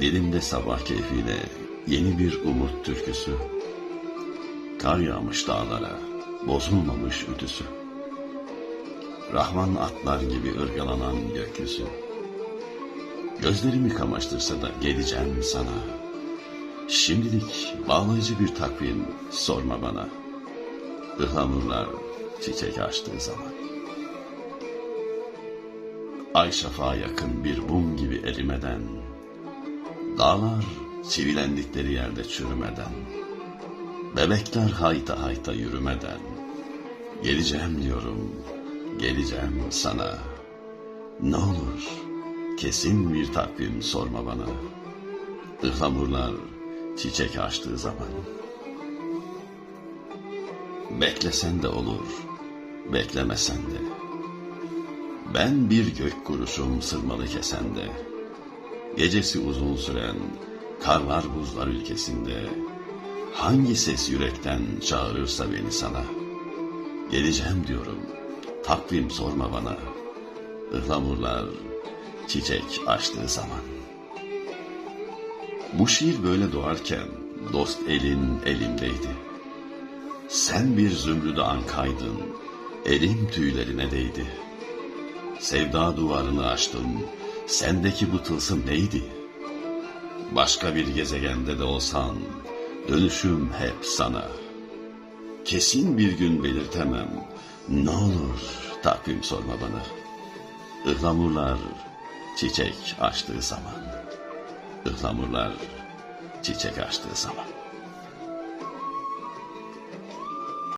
Dilimde sabah keyfiyle yeni bir umut türküsü. Kar yağmış dağlara, bozulmamış ütüsü. Rahman atlar gibi ırgalanan gökyüzü. Gözlerimi kamaştırsa da geleceğim sana. Şimdilik bağlayıcı bir takvim sorma bana. Ihlamurlar çiçek açtığı zaman. Ay şafağa yakın bir mum gibi erimeden, Dağlar çivilendikleri yerde çürümeden, Bebekler hayta hayta yürümeden, Geleceğim diyorum, geleceğim sana. Ne olur kesin bir takvim sorma bana. Ihlamurlar çiçek açtığı zaman. Beklesen de olur, beklemesen de. Ben bir gök kuruşum sırmalı kesende. Gecesi uzun süren karlar buzlar ülkesinde. Hangi ses yürekten çağırırsa beni sana. Geleceğim diyorum, takvim sorma bana. Ihlamurlar çiçek açtığı zaman. Bu şiir böyle doğarken dost elin elimdeydi. Sen bir zümrüde ankaydın, elim tüylerine değdi. Sevda duvarını açtım, sendeki bu tılsım neydi? Başka bir gezegende de olsan, dönüşüm hep sana. Kesin bir gün belirtemem, ne olur takvim sorma bana. Ihlamurlar çiçek açtığı zaman. Ihlamurlar çiçek açtığı zaman.